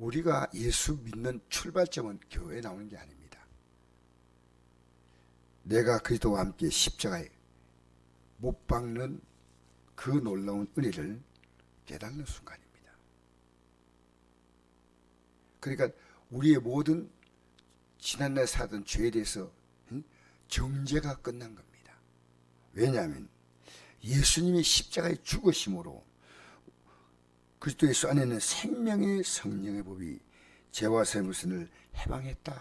우리가 예수 믿는 출발점은 교회에 나오는 게 아닙니다. 내가 그리스도와 함께 십자가에 못 박는 그 놀라운 은혜를 깨닫는 순간입니다. 그러니까 우리의 모든 지난날 사던 죄에 대해서 응? 정죄가 끝난 겁니다. 왜냐하면 예수님이 십자가에 죽으심으로 그리스도 예수 안에는 생명의 성령의 법이 죄와 세무선을 해방했다.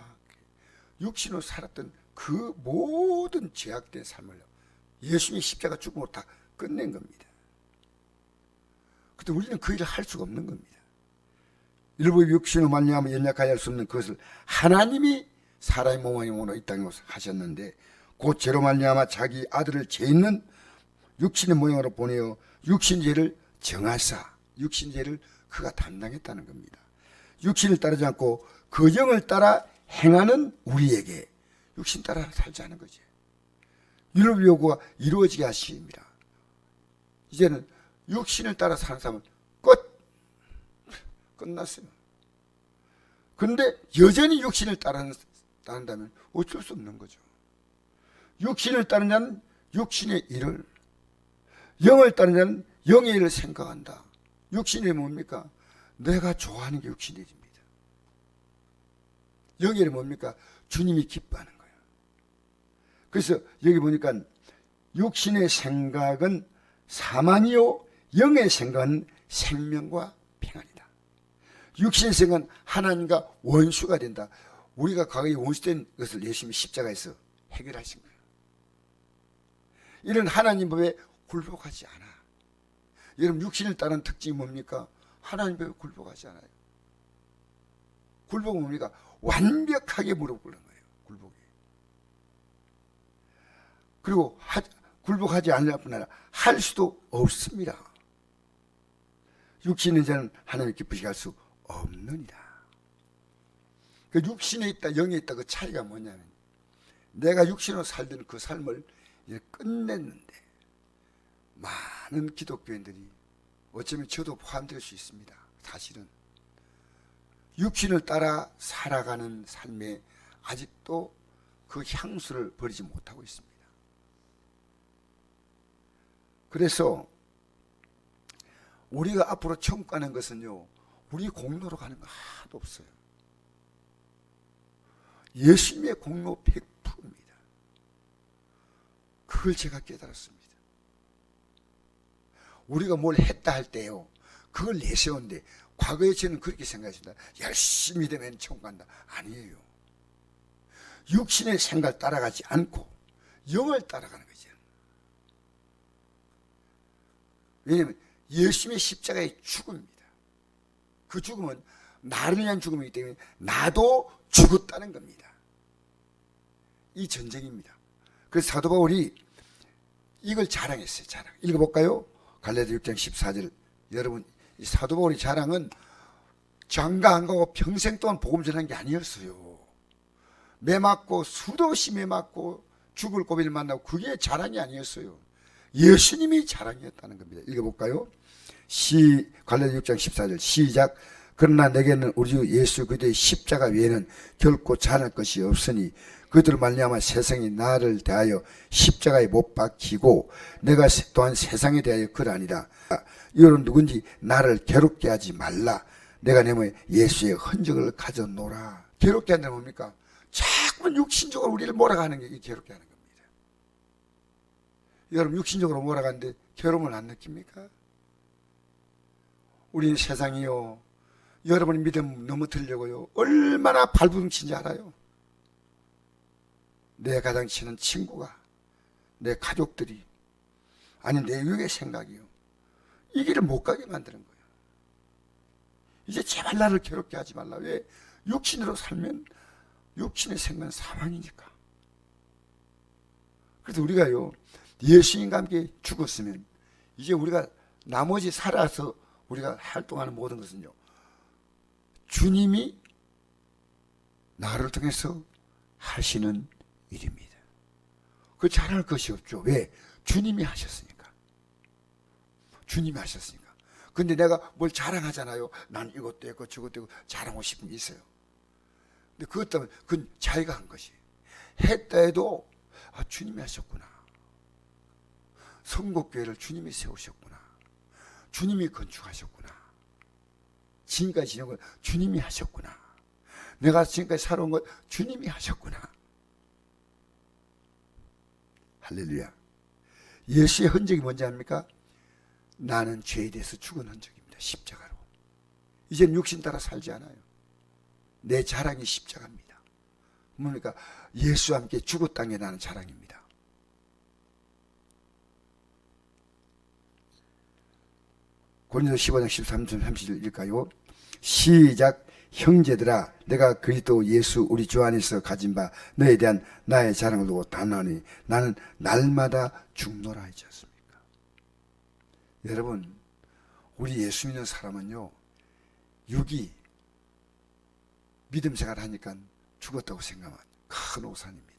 육신으로 살았던 그 모든 죄악된 삶을 예수님이 십자가 죽음으로 다 끝낸 겁니다. 근데 우리는 그 일을 할 수가 없는 겁니다. 일부 육신으로 말미암아 연약하여 할 수 없는 그것을 하나님이 사람의 몸의 몸으로 이 땅에 하셨는데 곧 죄로 말미암아 자기 아들을 죄 있는 육신의 모양으로 보내어 육신죄를 정하사 육신죄를 그가 담당했다는 겁니다. 육신을 따르지 않고 그 영을 따라 행하는 우리에게 육신 따라 않은 거지. 율법 요구가 이루어지게 하십니다. 이제는 육신을 따라 사는 사람은 끝 끝났어요. 근데 여전히 육신을 따른다면 어쩔 수 없는 거죠. 육신을 따르는 자는 육신의 일을, 영을 따르는 자는 영의 일을 생각한다. 육신이 뭡니까? 내가 좋아하는 게. 영의 일은 뭡니까? 주님이 기뻐하는 거예요. 그래서 여기 보니까 육신의 생각은 사망이요, 영의 생각은 생명과 평안이다. 육신의 생각은 하나님과 원수가 된다. 우리가 과거에 원수된 것을 예수님이 십자가에서 해결하신 거예요. 이런 하나님 법에 굴복하지 않아. 여러분 육신을 따른 특징이 뭡니까? 하나님 법에 굴복하지 않아요. 굴복은 뭡니까? 완벽하게 무릎 꿇는 거예요. 굴복이. 그리고 하, 굴복하지 않을 뿐 아니라 할 수도 없습니다. 육신의 자는 하나님 기쁘시게 할 수 없느니라. 그 육신에 있다, 영에 있다 그 차이가 뭐냐면 내가 육신으로 살던 그 삶을 이제 끝냈는데 많은 기독교인들이 어쩌면 저도 포함될 수 있습니다. 사실은 육신을 따라 살아가는 삶에 아직도 그 향수를 버리지 못하고 있습니다. 그래서 우리가 앞으로 천국 가는 것은요, 우리 공로로 가는 거 하나도 없어요. 예수님의 공로 100%입니다. 그걸 제가 깨달았습니다. 우리가 뭘 했다 할 때요, 그걸 내세웠는데, 과거에 저는 그렇게 생각했습니다. 열심히 되면 천국 간다. 아니에요. 육신의 생각 따라가지 않고, 영을 따라가는 거죠. 왜냐하면 예수님의 십자가의 죽음입니다. 그 죽음은 나를 위한 죽음이기 때문에 나도 죽었다는 겁니다. 이 전쟁입니다. 그래서 사도 바울이 이걸 자랑했어요. 자랑. 읽어볼까요? 갈라디아 6장 14절. 여러분, 이 사도 바울의 자랑은 장가 안 가고 평생 동안 복음 전한 게 아니었어요. 매 맞고 수도 없이 매 맞고 죽을 고비를 만나고 그게 자랑이 아니었어요. 예수님이 자랑이었다는 겁니다. 읽어볼까요? 시 갈라디아 6장 14절 시작 그러나 내게는 우리 주 예수 그리스도의 십자가 외에는 결코 잘할 것이 없으니 그들 말미암아 세상이 나를 대하여 십자가에 못 박히고 내가 또한 세상에 대하여 그러하니라 이런 누군지 나를 괴롭게 하지 말라 내가 내 몸에 예수의 흔적을 가져노라 괴롭게 한다는 뭡니까? 자꾸 육신적으로 우리를 몰아가는 게 괴롭게 하는 겁니다 여러분 육신적으로 몰아가는데 괴로움을 안 느낍니까? 우리는 세상이요. 여러분의 믿음 넘어뜨리려고요. 얼마나 발부둥친지 알아요? 내 가장 친한 친구가, 내 가족들이, 아니 내 유의 생각이요. 이 길을 못 가게 만드는 거예요. 이제 제발 나를 괴롭게 하지 말라. 왜? 육신으로 살면 육신의 생각은 사망이니까. 그래서 우리가요, 예수님과 함께 죽었으면 이제 우리가 나머지 살아서 우리가 활동하는 모든 것은요. 주님이 나를 통해서 하시는 일입니다. 그 잘할 것이 없죠. 왜? 주님이 하셨으니까. 주님이 하셨으니까. 근데 내가 뭘 자랑하잖아요. 난 이것도 했고 저것도 했고 자랑하고 싶은 게 있어요. 근데 그것 때문에 그건 자기가 한 것이. 했다 해도 아, 주님이 하셨구나. 성곡교회를 주님이 세우셨구나. 주님이 건축하셨구나. 지금까지 지낸 걸 주님이 하셨구나. 내가 지금까지 살아온 것 주님이 하셨구나. 할렐루야. 예수의 흔적이 뭔지 압니까? 나는 죄에 대해서 죽은 흔적입니다. 십자가로. 이젠 육신 따라 살지 않아요. 내 자랑이 십자가입니다. 뭡니까? 예수와 함께 죽었다는 게 나는 자랑입니다. 고린도 15장 13절 31일까요? 시작 형제들아 내가 그리스도 예수 우리 주 안에서 가진 바 너에 대한 나의 자랑을 두고 단하니 나는 날마다 죽노라 하지 않습니까? 여러분 우리 예수 믿는 사람은요 육이 믿음 생활 하니까 죽었다고 생각하면 큰 오산입니다.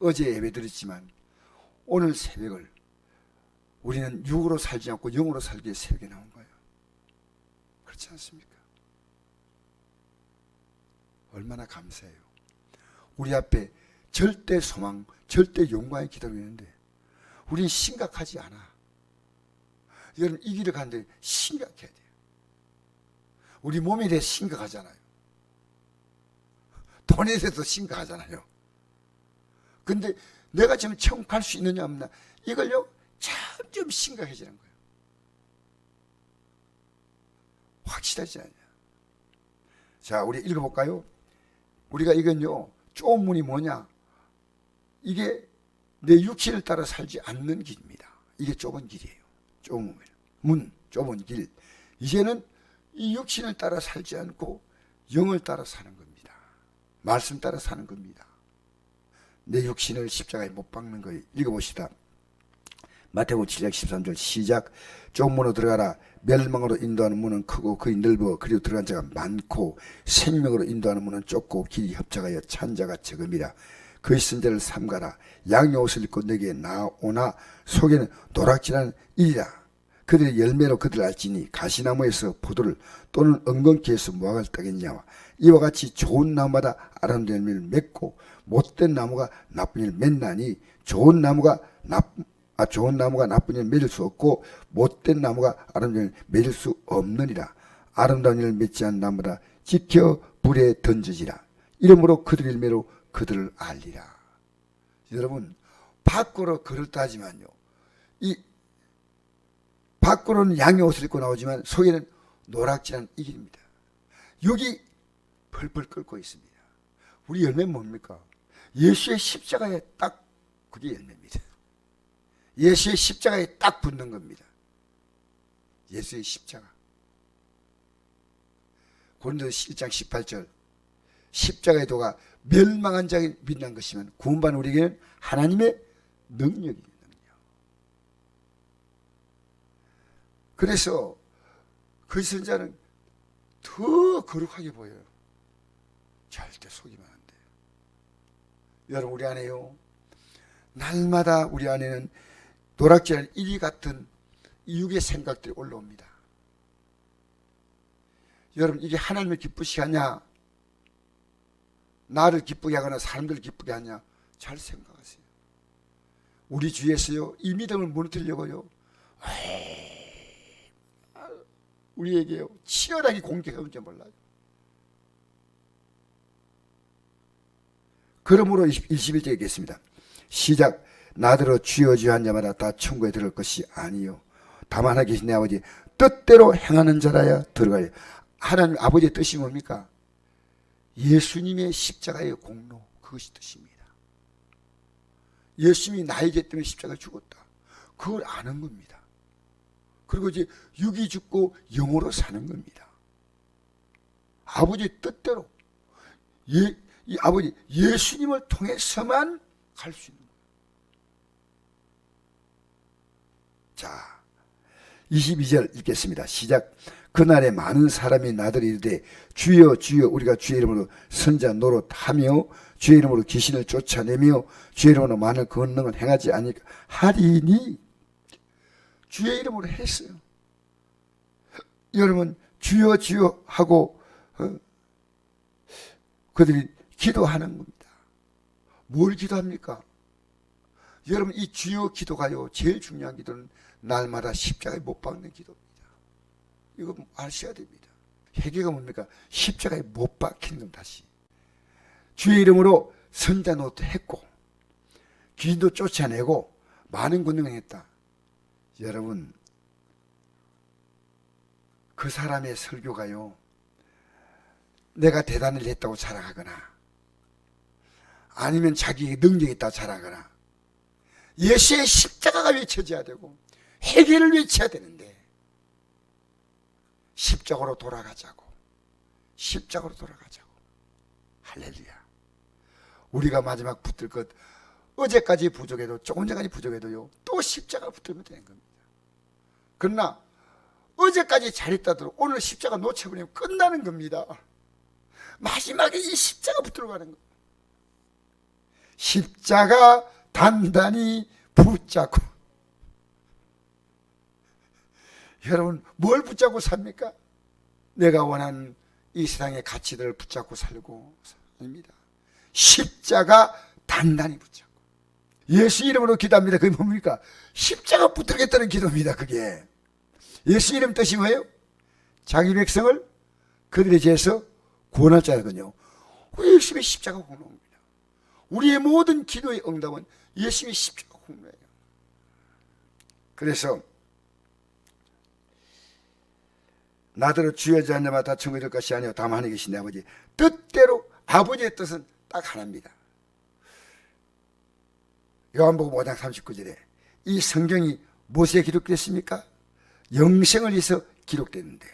어제 예배 드렸지만 오늘 새벽을 우리는 육으로 살지 않고 영으로 살기 위해 새벽에 나온 거예요. 그렇지 않습니까? 얼마나 감사해요. 우리 앞에 절대 소망, 절대 영광이 기다리고 있는데 우리는 심각하지 않아. 여러분 이 길을 가는데 심각해야 돼요. 우리 몸에 대해 심각하잖아요. 돈에 대해서 심각하잖아요. 근데 내가 지금 갈수 있느냐 없나 이걸요 점점 심각해지는 거예요. 확실하지 않냐. 자, 우리 읽어볼까요? 우리가 이건요, 좁은 문이 뭐냐? 이게 내 육신을 따라 살지 않는 길입니다. 이게 좁은 길이에요. 좁은 문, 문, 좁은 길. 이제는 이 육신을 따라 살지 않고 영을 따라 사는 겁니다. 말씀 따라 사는 겁니다. 내 육신을 십자가에 못 박는 거예요. 읽어봅시다. 마태복음 7장 13절 시작 좁은 문으로 들어가라 멸망으로 인도하는 문은 크고 그리 넓어 그리고 들어간 자가 많고 생명으로 인도하는 문은 좁고 길이 협착하여 찬 자가 적음이라. 그의 선자를 삼가라. 양의 옷을 입고 내게 나오나 속에는 노락질하는 일이라. 그들의 열매로 그들 알지니 가시나무에서 포도를 또는 엉겅퀴에서 무화과를 따겠냐와 이와 같이 좋은 나무마다 아름다운 열매를 맺고 못된 나무가 나쁜 일을 맺나니 좋은 나무가 나쁜 아, 좋은 나무가 나쁜 일 맺을 수 없고 못된 나무가 아름다운 일 맺을 수 없느니라. 아름다운 일을 맺지 않는 나무라 지켜 불에 던져지라. 이러므로 그들 일매로 그들을 알리라. 여러분 밖으로 그렇다 하지만요. 이 밖으로는 양의 옷을 입고 나오지만 속에는 노랗지한 이 길입니다. 여기 펄펄 끓고 있습니다. 우리 열매는 뭡니까? 예수의 십자가에 딱 그게 열매입니다. 예수의 십자가에 딱 붙는 겁니다. 예수의 십자가. 고린도 1장 18절 십자가의 도가 멸망한 자에게 빛난 것이면 구원받은 우리에게는 하나님의 능력이 능력. 그래서 그 선자는 더 거룩하게 보여요. 절대 속이면 안 돼요. 여러분 우리 안에요. 날마다 우리 안에는 노랗지않은 이리 같은 이육의 생각들이 올라옵니다. 여러분 이게 하나님을 기쁘시게 하냐? 나를 기쁘게 하거나 사람들을 기쁘게 하냐? 잘 생각하세요. 우리 주위에서요 이 믿음을 무너뜨리려고요. 우리에게요 치열하게 공격해온지 몰라요. 그러므로 21절 읽겠습니다. 시작 나더러 주여 한 자마다 다 천국에 들을 것이 아니요. 다만 하기 계신 내 아버지 뜻대로 행하는 자라야 들어가요 하나님 아버지의 뜻이 뭡니까? 예수님의 십자가의 공로 그것이 뜻입니다. 예수님이 죄 때문에 십자가 죽었다. 그걸 아는 겁니다. 그리고 이제 육이 죽고 영으로 사는 겁니다. 아버지의 뜻대로 예, 이 아버지 예수님을 통해서만 갈 수 있는 자, 22절 읽겠습니다. 시작. 그날에 많은 사람이 나들이 이르되 주여 주여 우리가 주의 이름으로 선자 노릇하며 주의 이름으로 귀신을 쫓아내며 주의 이름으로 많은 권능을 행하지 아니까 하리니 주의 이름으로 했어요. 여러분 주여 주여 하고 어, 그들이 기도하는 겁니다. 뭘 기도합니까? 여러분 이 주여 기도가요 제일 중요한 기도는 날마다 십자가에 못 박는 기도입니다. 이거 아셔야 됩니다. 회개가 뭡니까? 십자가에 못 박힌 건 다시 주의 이름으로 선자 노트 했고 귀인도 쫓아내고 많은 권능을 했다. 여러분 그 사람의 설교가요 내가 대단을 했다고 자랑하거나 아니면 자기 능력이 있다고 자랑하거나 예수의 십자가가 외쳐져야 되고 회개를 외쳐야 되는데 십자가로 돌아가자고 십자가로 돌아가자고. 할렐루야. 우리가 마지막 붙을 것 어제까지 부족해도 조금 전까지 부족해도요 또 십자가 붙으면 되는 겁니다. 그러나 어제까지 잘했다도 오늘 십자가 놓쳐버리면 끝나는 겁니다. 마지막에 이 십자가 붙들어 가는 거예요 십자가 단단히 붙잡고 여러분 뭘 붙잡고 삽니까? 내가 원하는 이 세상의 가치들을 붙잡고 살고 아닙니다. 십자가 단단히 붙잡고 예수 이름으로 기도합니다. 그게 뭡니까? 십자가 붙들겠다는 기도입니다. 그게 예수 이름 뜻이 뭐예요? 자기 백성을 그들의 죄에서 구원할 자거든요. 예수의 십자가 공로입니다. 우리의 모든 기도의 응답은 예수의 십자가 공로예요. 그래서 나더러 주여 자녀마 다 천국에 들 것이 아니요 다만 하나님 계신 내 아버지 뜻대로 아버지의 뜻은 딱 하나입니다. 요한복음 5장 39절에 이 성경이 무엇에 기록됐습니까? 영생을 위해서 기록됐는데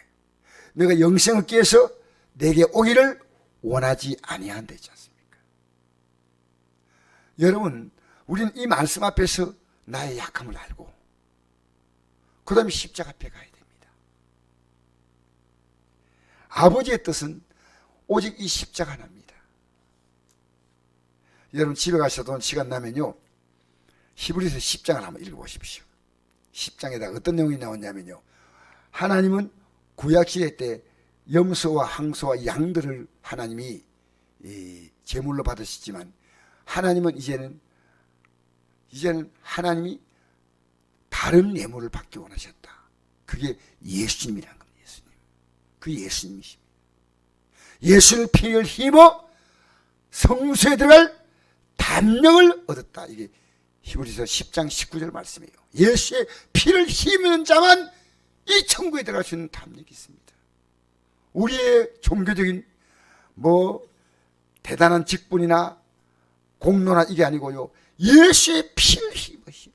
내가 영생을 깨서 내게 오기를 원하지 아니한다 했지 않습니까? 여러분 우리는 이 말씀 앞에서 나의 약함을 알고 그 다음에 십자가 앞에 가야 됩니다. 아버지의 뜻은 오직 이 십자가 하나입니다. 여러분 집에 가셔도 시간 나면요. 히브리서 10장을 한번 읽어보십시오. 10장에다 어떤 내용이 나왔냐면요. 하나님은 구약시대 때 염소와 항소와 양들을 하나님이 이 제물로 받으시지만 하나님은 이제는 이제는 하나님이 다른 예물을 받기 원하셨다. 그게 예수님이란. 그 예수님이십니다. 예수를 피를 힘어 성수에 들어갈 담력을 얻었다. 이게 히브리서 10장 19절 말씀이에요. 예수의 피를 힘입는 자만 이 천국에 들어갈 수 있는 담력이 있습니다. 우리의 종교적인 뭐 대단한 직분이나 공로나 이게 아니고요. 예수의 피를 힘어 힘.